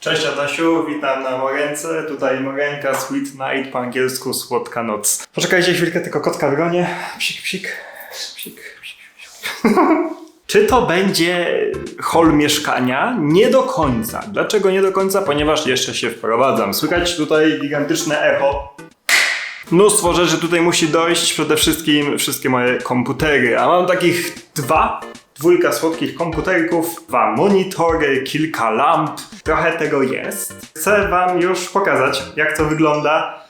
Cześć Adasiu, witam na Morence. Tutaj Morenka, Sweet Night, po angielsku Słodka Noc. Poczekajcie chwilkę, tylko kotka wygonię. Psik, psik, psik, psik, psik. Czy to będzie hol mieszkania? Nie do końca. Dlaczego nie do końca? Ponieważ jeszcze się wprowadzam. Słychać tutaj gigantyczne echo. Mnóstwo rzeczy tutaj musi dojść, przede wszystkim wszystkie moje komputery, a mam takich dwa, dwójka słodkich komputerków, dwa monitory, kilka lamp, trochę tego jest. Chcę wam już pokazać, jak to wygląda.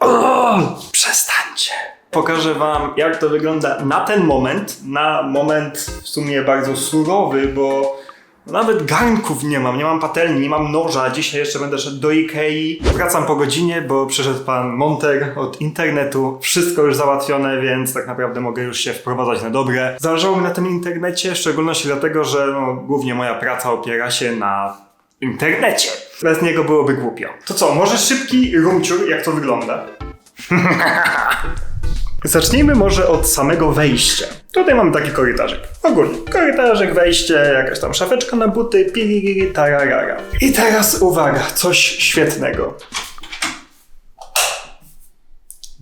O, przestańcie! Pokażę wam, jak to wygląda na ten moment, na moment w sumie bardzo surowy, bo nawet garnków nie mam, nie mam patelni, nie mam noża. Dzisiaj jeszcze będę szedł do Ikei. Wracam po godzinie, bo przyszedł pan monter od internetu. Wszystko już załatwione, więc tak naprawdę mogę już się wprowadzać na dobre. Zależało mi na tym internecie, w szczególności dlatego, że no, głównie moja praca opiera się na internecie. Bez niego byłoby głupio. To co, może szybki rumciur, jak to wygląda? Zacznijmy może od samego wejścia. Tutaj mamy taki korytarzyk. Ogólnie, korytarzyk, wejście, jakaś tam szafeczka na buty, piriri, tararara. I teraz uwaga, coś świetnego.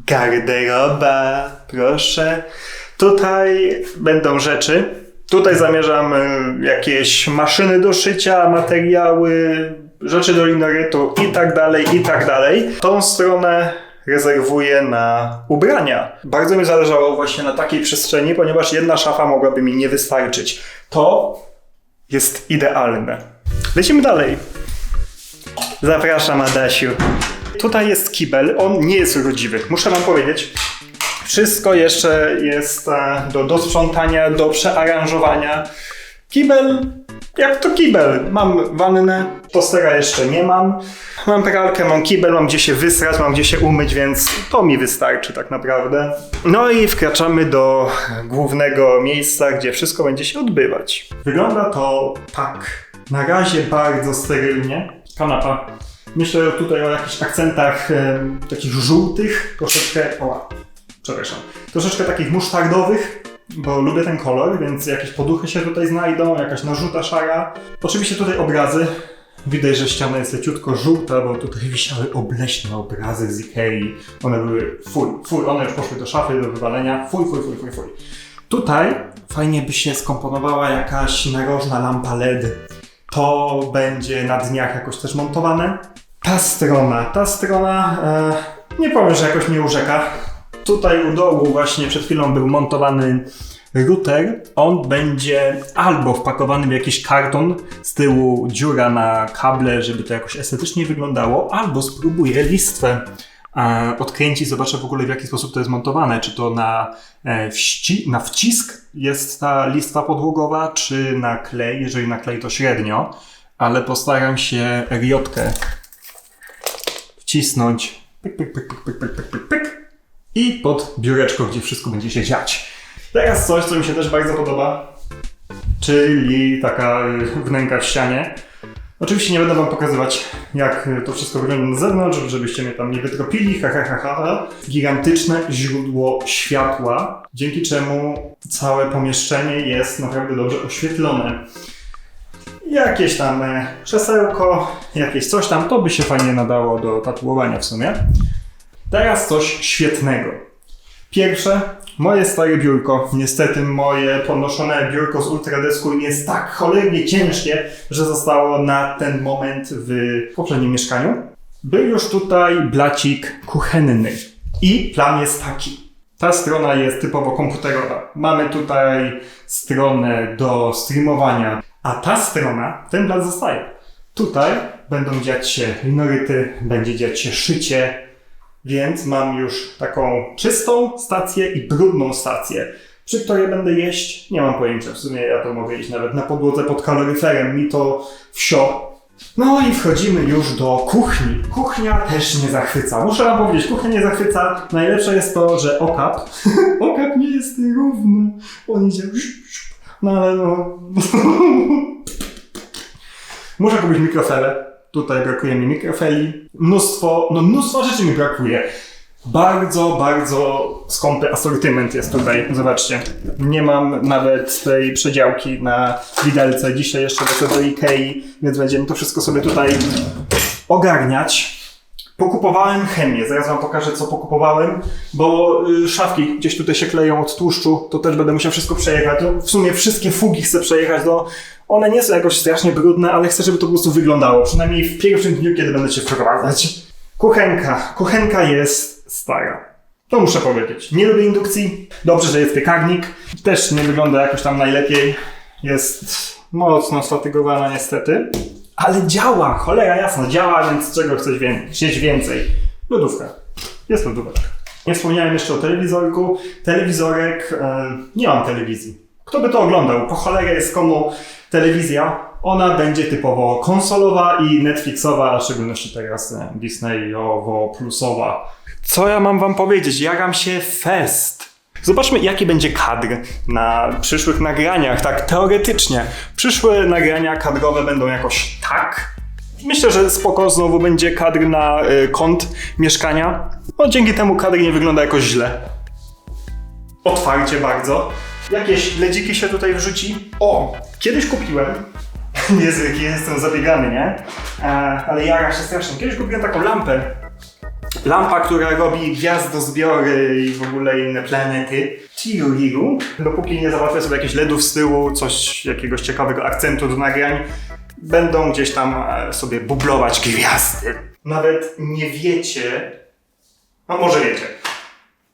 Garderoba, proszę. Tutaj będą rzeczy. Tutaj zamierzam y, jakieś maszyny do szycia, materiały, rzeczy do linorytu i tak dalej, i tak dalej. Tą stronę rezerwuję na ubrania. Bardzo mi zależało właśnie na takiej przestrzeni, ponieważ jedna szafa mogłaby mi nie wystarczyć. To jest idealne. Lecimy dalej. Zapraszam, Adasiu. Tutaj jest kibel, on nie jest urodziwy, muszę wam powiedzieć. Wszystko jeszcze jest e, do, do sprzątania, do przearanżowania. Kibel, jak to kibel. Mam wannę, tostera jeszcze nie mam. Mam pralkę, mam kibel, mam gdzie się wysrać, mam gdzie się umyć, więc to mi wystarczy tak naprawdę. No i wkraczamy do głównego miejsca, gdzie wszystko będzie się odbywać. Wygląda to tak. Na razie bardzo sterylnie. Kanapa. Myślę tutaj o jakichś akcentach takich żółtych, troszeczkę. O, przepraszam. Troszeczkę takich musztardowych, bo lubię ten kolor, więc jakieś poduchy się tutaj znajdą, jakaś narzuta szara. Oczywiście tutaj obrazy. Widać, że ściana jest leciutko żółta, bo tutaj wisiały obleśne obrazy z Ikei. One były fuj, fuj, one już poszły do szafy, do wywalenia. Fuj, fuj, fuj, fuj, fuj. Tutaj fajnie by się skomponowała jakaś narożna lampa LED. To będzie na dniach jakoś też montowane. Ta strona, ta strona, e, nie powiem, że jakoś mnie urzeka. Tutaj u dołu właśnie przed chwilą był montowany router. On będzie albo wpakowany w jakiś karton, z tyłu dziura na kable, żeby to jakoś estetycznie wyglądało, albo spróbuję listwę e, odkręcić, zobaczę w ogóle w jaki sposób to jest montowane. Czy to na, e, wści- na wcisk jest ta listwa podłogowa, czy na klej. Jeżeli na klej to średnio, ale postaram się riotkę wcisnąć pyk, pyk, pyk, pyk, pyk, pyk, pyk, pyk, pyk, i pod biureczko, gdzie wszystko będzie się dziać. Teraz coś, co mi się też bardzo podoba, czyli taka y, wnęka w ścianie. Oczywiście nie będę wam pokazywać, jak to wszystko wygląda na zewnątrz, żebyście mnie tam nie wytropili, ha, ha, ha, ha. Gigantyczne źródło światła, dzięki czemu całe pomieszczenie jest naprawdę dobrze oświetlone. Jakieś tam e, krzesełko, jakieś coś tam, to by się fajnie nadało do tatuowania w sumie. Teraz coś świetnego. Pierwsze, moje stare biurko. Niestety moje podnoszone biurko z ultradesku jest tak cholernie ciężkie, że zostało na ten moment w poprzednim mieszkaniu. Był już tutaj blacik kuchenny. I plan jest taki. Ta strona jest typowo komputerowa. Mamy tutaj stronę do streamowania, a ta strona, ten plan zostaje. Tutaj będą dziać się linoryty, będzie dziać się szycie, więc mam już taką czystą stację i brudną stację, przy której będę jeść. Nie mam pojęcia, w sumie ja to mogę jeść nawet na podłodze pod kaloryferem, mi to wsio. No i wchodzimy już do kuchni. Kuchnia też nie zachwyca. Muszę wam powiedzieć, kuchnia nie zachwyca. Najlepsze jest to, że okap, okap nie jest równo. On idzie, no ale no... Muszę kupić mikrofele. Tutaj brakuje mi mikrofeli. Mnóstwo, no mnóstwo rzeczy mi brakuje. Bardzo, bardzo skąpy asortyment jest tutaj. Zobaczcie. Nie mam nawet tej przedziałki na widelce. Dzisiaj jeszcze lecę do Ikei, więc będziemy to wszystko sobie tutaj ogarniać. Pokupowałem chemię, zaraz wam pokażę co pokupowałem, bo y, szafki gdzieś tutaj się kleją od tłuszczu, to też będę musiał wszystko przejechać. No, w sumie wszystkie fugi chcę przejechać, no one nie są jakoś strasznie brudne, ale chcę, żeby to po prostu wyglądało, przynajmniej w pierwszym dniu, kiedy będę się wprowadzać. Kuchenka. Kuchenka jest stara. To muszę powiedzieć. Nie lubię indukcji. Dobrze, że jest piekarnik. Też nie wygląda jakoś tam najlepiej. Jest mocno statygowana niestety. Ale działa, cholera jasno, działa, więc czego chcesz więcej? Więcej? Lodówka. Jest lodówka. Nie wspomniałem jeszcze o telewizorku. Telewizorek, e, nie mam telewizji. Kto by to oglądał? Po cholerę jest komu telewizja. Ona będzie typowo konsolowa i Netflixowa, a w szczególności teraz e, Disneyowo-plusowa. Co ja mam wam powiedzieć? Jaram się fest. Zobaczmy, jaki będzie kadr na przyszłych nagraniach, tak teoretycznie. Przyszłe nagrania kadrowe będą jakoś tak. Myślę, że spoko znowu będzie kadr na y, kąt mieszkania. No, dzięki temu kadr nie wygląda jakoś źle. Otwarcie bardzo. Jakieś ledziki się tutaj wrzuci. O, kiedyś kupiłem. Jezu, jaki jestem zabiegany, nie? E, ale jara się strasznie. Kiedyś kupiłem taką lampę. Lampa, która robi gwiazdozbiory i w ogóle inne planety. Tiru Dopóki nie załatwię sobie jakichś LEDów z tyłu, coś, jakiegoś ciekawego akcentu do nagrań, będą gdzieś tam e, sobie bublować gwiazdy. Nawet nie wiecie, no może wiecie,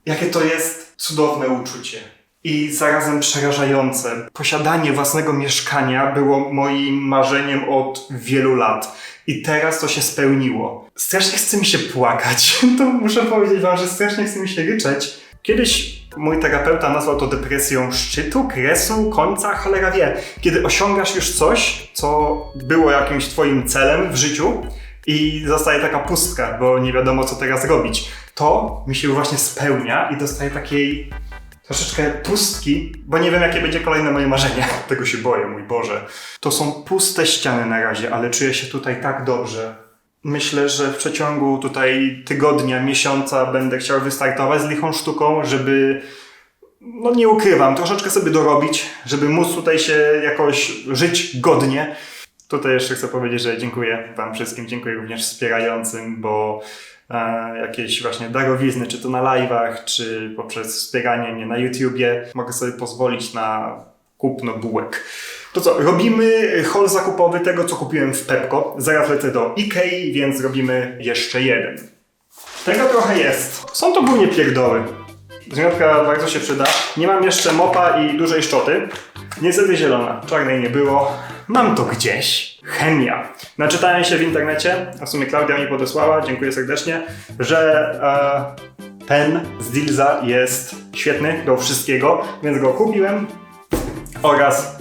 jakie to jest cudowne uczucie. I zarazem przerażające. Posiadanie własnego mieszkania było moim marzeniem od wielu lat. I teraz to się spełniło. Strasznie chce mi się płakać. To muszę powiedzieć wam, że strasznie chce mi się ryczeć. Kiedyś mój terapeuta nazwał to depresją szczytu, kresu, końca, cholera wie. Kiedy osiągasz już coś, co było jakimś twoim celem w życiu i zostaje taka pustka, bo nie wiadomo co teraz robić. To mi się właśnie spełnia i dostaje takiej troszeczkę pustki, bo nie wiem, jakie będzie kolejne moje marzenie. Tego się boję, mój Boże. To są puste ściany na razie, ale czuję się tutaj tak dobrze. Myślę, że w przeciągu tutaj tygodnia, miesiąca będę chciał wystartować z lichą sztuką, żeby, no nie ukrywam, troszeczkę sobie dorobić, żeby móc tutaj się jakoś żyć godnie. Tutaj jeszcze chcę powiedzieć, że dziękuję Wam wszystkim, dziękuję również wspierającym, bo jakieś właśnie darowizny, czy to na live'ach, czy poprzez wspieranie mnie na YouTubie, mogę sobie pozwolić na kupno bułek. To co, robimy haul zakupowy tego, co kupiłem w Pepko. Zaraz lecę do Ikei, więc robimy jeszcze jeden. Tego trochę jest. Są to głównie pierdoły. Zmiotka bardzo się przyda. Nie mam jeszcze mopa i dużej szczoty. Niestety zielona. Czarnej nie było. Mam to gdzieś. Chemia. Naczytałem się w internecie, a w sumie Klaudia mi podesłała, dziękuję serdecznie, że e, pen z Dilza jest świetny do wszystkiego, więc go kupiłem. Oraz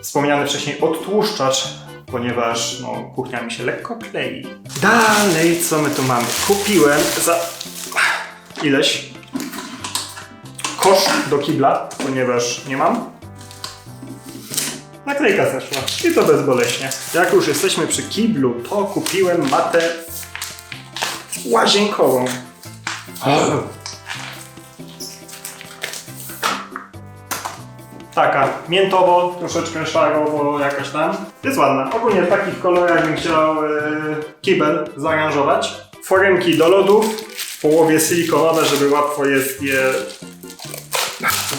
wspomniany wcześniej odtłuszczacz, ponieważ no, kuchnia mi się lekko klei. Dalej, co my tu mamy? Kupiłem za ileś kosz do kibla, ponieważ nie mam. Naklejka zeszła i to bezboleśnie. Jak już jesteśmy przy kiblu, to kupiłem matę łazienkową. Taka miętowo, troszeczkę szarowo jakaś tam. Jest ładna. Ogólnie w takich kolorach bym chciał e, kibel zaaranżować. Foremki do lodów, w połowie silikonowe, żeby łatwo jest je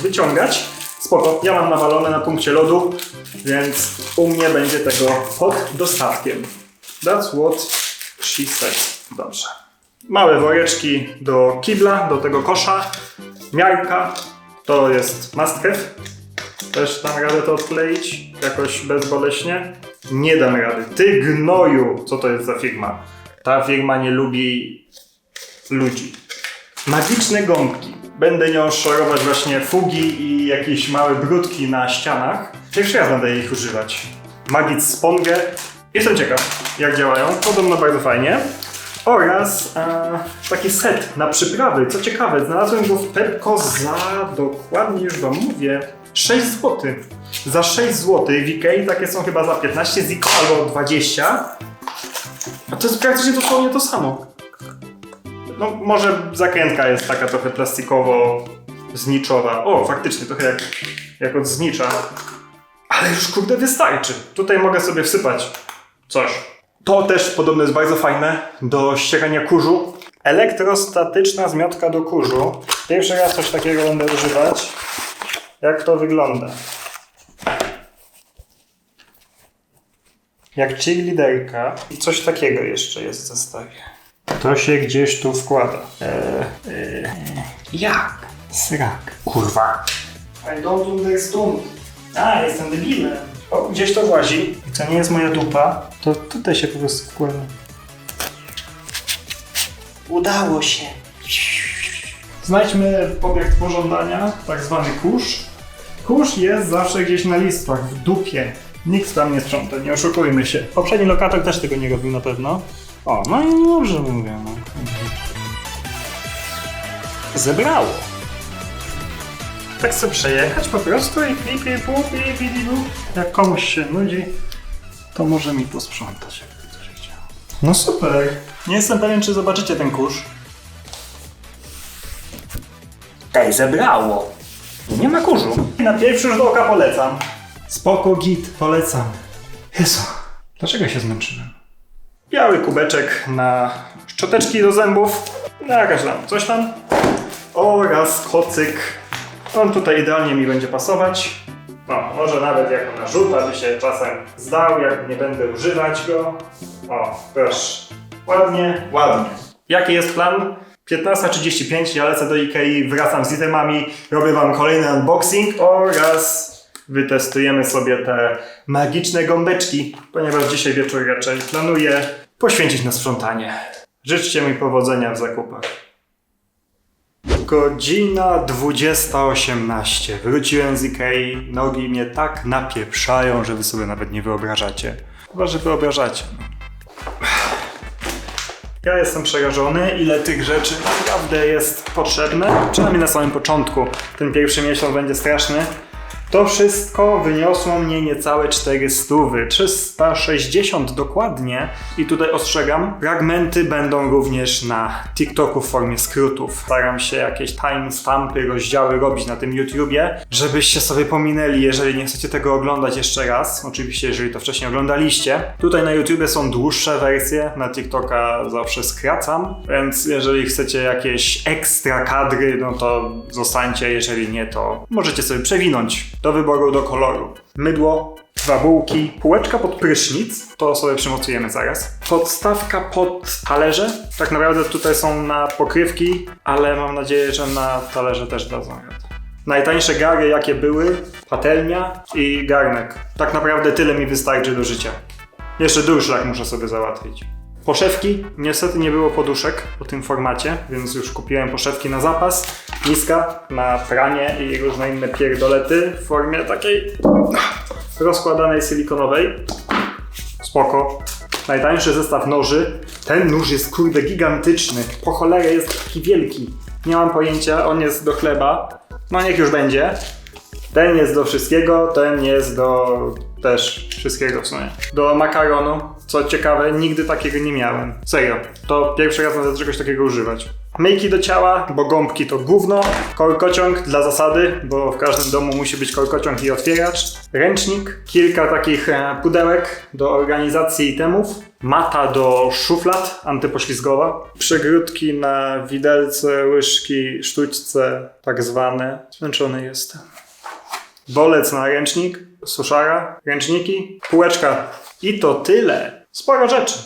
wyciągać. Spoko, ja mam nawalone na punkcie lodu, więc u mnie będzie tego pod dostatkiem. That's what she said. Dobrze. Małe woreczki do kibla, do tego kosza. Miarka, to jest must have. Też dam radę to odkleić jakoś bezboleśnie. Nie dam rady. Ty gnoju! Co to jest za firma? Ta firma nie lubi ludzi. Magiczne gąbki. Będę nią szorować właśnie fugi i jakieś małe brudki na ścianach. Pierwszy raz będę ich używać. Magic Sponge. Jestem ciekaw, jak działają. Podobno bardzo fajnie. Oraz e, taki set na przyprawy. Co ciekawe, znalazłem go w Pepko za dokładnie już wam mówię 6 zł. Za 6 zł w Ikei takie są chyba za 15 ziko albo 20. A to jest praktycznie dosłownie to samo. No może zakrętka jest taka trochę plastikowo zniczowa. O, faktycznie trochę jak, jak od znicza. Ale już kurde wystarczy. Tutaj mogę sobie wsypać coś. To też podobno jest bardzo fajne do ścierania kurzu. Elektrostatyczna zmiotka do kurzu. Pierwszy raz coś takiego będę używać. Jak to wygląda? Jak cheerleaderka. I coś takiego jeszcze jest w zestawie. To się gdzieś tu wkłada. Eee, eee. Jak? Srak. Kurwa. I don't understand. A, jestem debilem. O, gdzieś to włazi. I co nie jest moja dupa, to tutaj się po prostu wkłada. Udało się. Znajdźmy obiekt pożądania, tak zwany kurz. Kurz jest zawsze gdzieś na listwach, w dupie. Nikt tam nie sprząta, nie oszukujmy się. Poprzedni lokator też tego nie robił na pewno. O, no i dobrze mówię, no. Zebrało. Tak sobie przejechać po prostu i pi, pi, pu, pi, pi, pi, pu. Jak komuś się nudzi, to może mi posprzątać, jakby coś chciał. No super. Nie jestem pewien, czy zobaczycie ten kurz. Ej, zebrało. Nie ma kurzu. Na pierwszy rzut oka polecam. Spoko git, polecam. Jezu, dlaczego się zmęczyłem? Biały kubeczek na szczoteczki do zębów. No jakaś tam, coś tam. Oraz kocyk. On tutaj idealnie mi będzie pasować. No, może nawet jako narzuta by się czasem zdał, jak nie będę używać go. O, proszę. Ładnie, ładnie. Jaki jest plan? 15.35, ja lecę do Ikei, wracam z itemami, robię wam kolejny unboxing oraz wytestujemy sobie te magiczne gąbeczki, ponieważ dzisiaj wieczór raczej planuję poświęcić na sprzątanie. Życzcie mi powodzenia w zakupach. Godzina 20.18. Wróciłem z Ikei, nogi mnie tak napieprzają, że wy sobie nawet nie wyobrażacie. Chyba, że wyobrażacie. Ja jestem przerażony, ile tych rzeczy naprawdę jest potrzebne. Przynajmniej na samym początku. Ten pierwszy miesiąc będzie straszny. To wszystko wyniosło mnie niecałe 400, 360 dokładnie. I tutaj ostrzegam, fragmenty będą również na TikToku w formie skrótów. Staram się jakieś timestampy, rozdziały robić na tym YouTubie, żebyście sobie pominęli, jeżeli nie chcecie tego oglądać jeszcze raz. Oczywiście, jeżeli to wcześniej oglądaliście. Tutaj na YouTubie są dłuższe wersje, na TikToka zawsze skracam, więc jeżeli chcecie jakieś ekstra kadry, no to zostańcie, jeżeli nie, to możecie sobie przewinąć do wyboru, do koloru. Mydło, dwa bułki, półeczka pod prysznic, to sobie przymocujemy zaraz. Podstawka pod talerze, tak naprawdę tutaj są na pokrywki, ale mam nadzieję, że na talerze też dadzą radę. Najtańsze gary jakie były, patelnia i garnek. Tak naprawdę tyle mi wystarczy do życia. Jeszcze durszlak muszę sobie załatwić. Poszewki, niestety nie było poduszek po tym formacie, więc już kupiłem poszewki na zapas. Miska na pranie i różne inne pierdolety w formie takiej rozkładanej silikonowej. Spoko. Najtańszy zestaw noży. Ten nóż jest kurde gigantyczny. Po cholerę jest taki wielki. Nie mam pojęcia, on jest do chleba. No niech już będzie. Ten jest do wszystkiego, ten jest do też wszystkiego w sumie. Do makaronu, co ciekawe, nigdy takiego nie miałem. Serio, to pierwszy raz będę czegoś takiego używać. Myjki do ciała, bo gąbki to gówno. Korkociąg dla zasady, bo w każdym domu musi być korkociąg i otwieracz. Ręcznik, kilka takich e, pudełek do organizacji itemów. Mata do szuflad antypoślizgowa. Przegródki na widelce, łyżki, sztućce, tak zwane. Zmęczony jestem. Bolec na ręcznik, suszara, ręczniki, półeczka. I to tyle. Sporo rzeczy.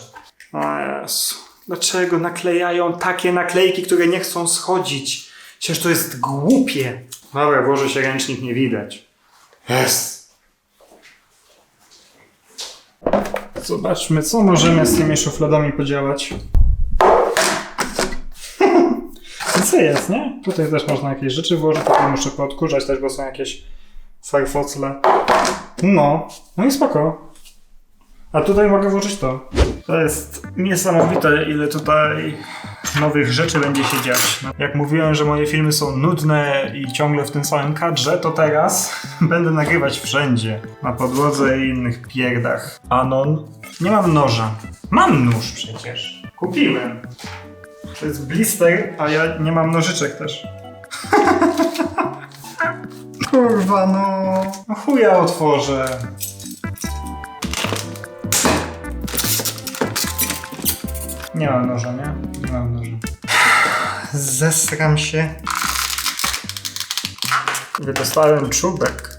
O Jezu. Dlaczego naklejają takie naklejki, które nie chcą schodzić? Przecież to jest głupie. Dobra, włoży się ręcznik, nie widać. Jest. Zobaczmy, co możemy z tymi szufladami podziałać. Co jest, nie? Tutaj też można jakieś rzeczy włożyć, tutaj muszę poodkurzać też, bo są jakieś farfocle. No, no i spoko. A tutaj mogę włożyć to. To jest niesamowite, ile tutaj nowych rzeczy będzie się dziać. No, Jak mówiłem, że moje filmy są nudne i ciągle w tym samym kadrze, to teraz będę nagrywać wszędzie. Na podłodze i innych pierdach. Anon. Nie mam noża. Mam nóż przecież. Kupiłem. To jest blister, a ja nie mam nożyczek też. Kurwa no. No chuja otworzę. Nie mam noża, nie? Nie mam noża. Zesram się. Wydostałem czubek.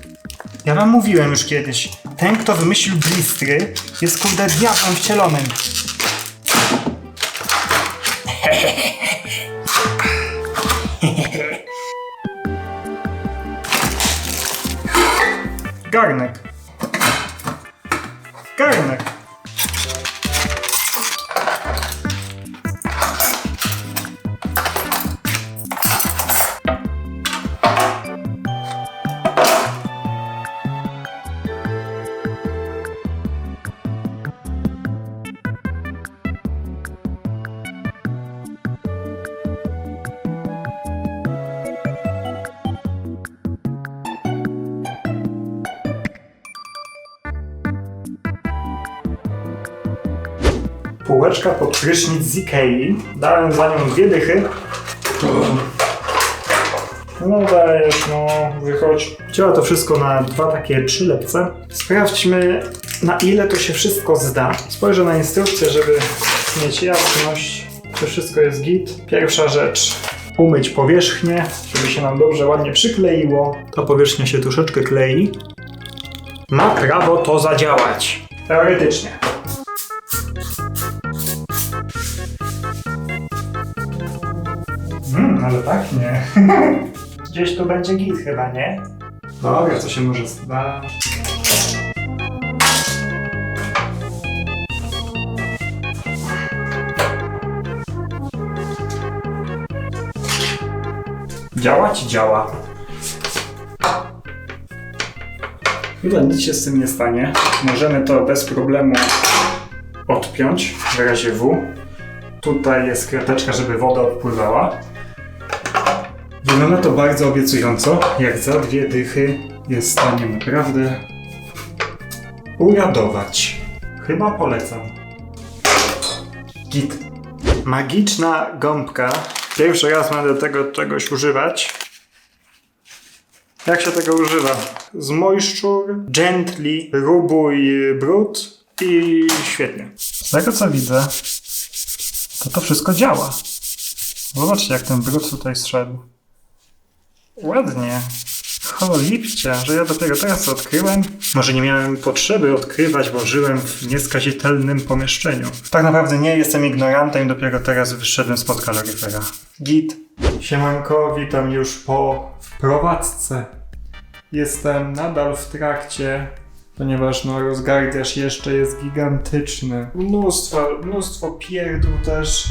Ja wam mówiłem już kiedyś. Ten, kto wymyślił blistry, jest kurde diabłem wcielonym. Garnek. Garnek. Półeczka pod prysznic z Ikei. Dałem za nią dwie dychy. No dajesz, no wychodź. Działa to wszystko na dwa takie przylepce. Sprawdźmy na ile to się wszystko zda. Spojrzę na instrukcję, żeby mieć jasność, czy wszystko jest git. Pierwsza rzecz. Umyć powierzchnię, żeby się nam dobrze, ładnie przykleiło. Ta powierzchnia się troszeczkę klei. Ma prawo to zadziałać. Teoretycznie. Ale tak nie. Gdzieś tu będzie git chyba, nie? Dobra, co się może stać? Działać działa. Chyba nic się z tym nie stanie. Możemy to bez problemu odpiąć w razie W. Tutaj jest krateczka, żeby woda odpływała. Wygląda to bardzo obiecująco. Jak za dwie dychy jest w stanie naprawdę uradować. Chyba polecam. Git. Magiczna gąbka. Pierwszy raz będę tego czegoś używać. Jak się tego używa? Zmojszczur, gently, rubuj brud i świetnie. Z tego co widzę, to to wszystko działa. Zobaczcie, jak ten brud tutaj zszedł. Ładnie. Cholipcie, że ja dopiero teraz odkryłem. Może nie miałem potrzeby odkrywać, bo żyłem w nieskazitelnym pomieszczeniu. Tak naprawdę nie jestem ignorantem, dopiero teraz wyszedłem spod kaloryfera. Git. Siemanko, witam już po wprowadzce. Jestem nadal w trakcie, ponieważ no rozgardiasz jeszcze jest gigantyczny. Mnóstwo, mnóstwo pierdół też,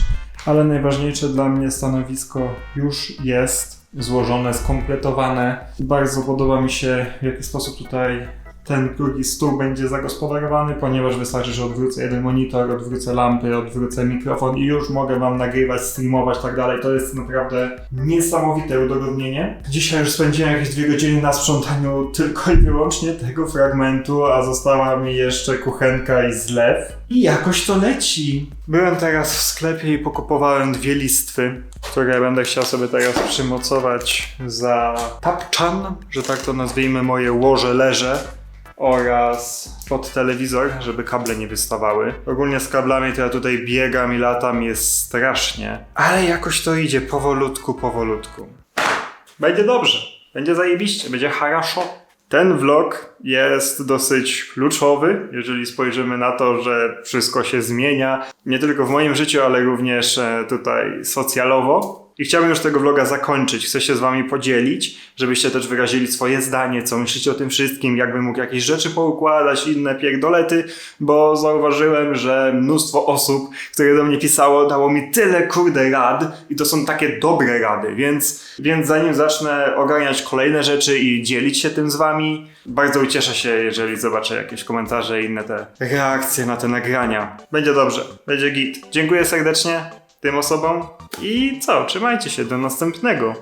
ale najważniejsze dla mnie stanowisko już jest złożone, skompletowane. Bardzo podoba mi się, w jaki sposób tutaj ten drugi stół będzie zagospodarowany, ponieważ wystarczy, że odwrócę jeden monitor, odwrócę lampy, odwrócę mikrofon i już mogę Wam nagrywać, streamować, tak dalej. To jest naprawdę niesamowite udogodnienie. Dzisiaj już spędziłem jakieś dwie godziny na sprzątaniu tylko i wyłącznie tego fragmentu, a została mi jeszcze kuchenka i zlew. I jakoś to leci. Byłem teraz w sklepie i pokupowałem dwie listwy, które będę chciał sobie teraz przymocować za tapczan, że tak to nazwijmy moje łoże leże oraz pod telewizor, żeby kable nie wystawały. Ogólnie z kablami to ja tutaj biegam i latam, jest strasznie. Ale jakoś to idzie powolutku, powolutku. Będzie dobrze, będzie zajebiście, będzie haraszo. Ten vlog jest dosyć kluczowy, jeżeli spojrzymy na to, że wszystko się zmienia, nie tylko w moim życiu, ale również e, tutaj socjalowo. I chciałbym już tego vloga zakończyć. Chcę się z wami podzielić, żebyście też wyrazili swoje zdanie, co myślicie o tym wszystkim, jakbym mógł jakieś rzeczy poukładać, inne pierdolety, bo zauważyłem, że mnóstwo osób, które do mnie pisało, dało mi tyle kurde rad i to są takie dobre rady, więc, więc zanim zacznę ogarniać kolejne rzeczy i dzielić się tym z wami, bardzo ucieszę się, jeżeli zobaczę jakieś komentarze i inne te reakcje na te nagrania. Będzie dobrze, będzie git. Dziękuję serdecznie tym osobom i co, trzymajcie się, do następnego.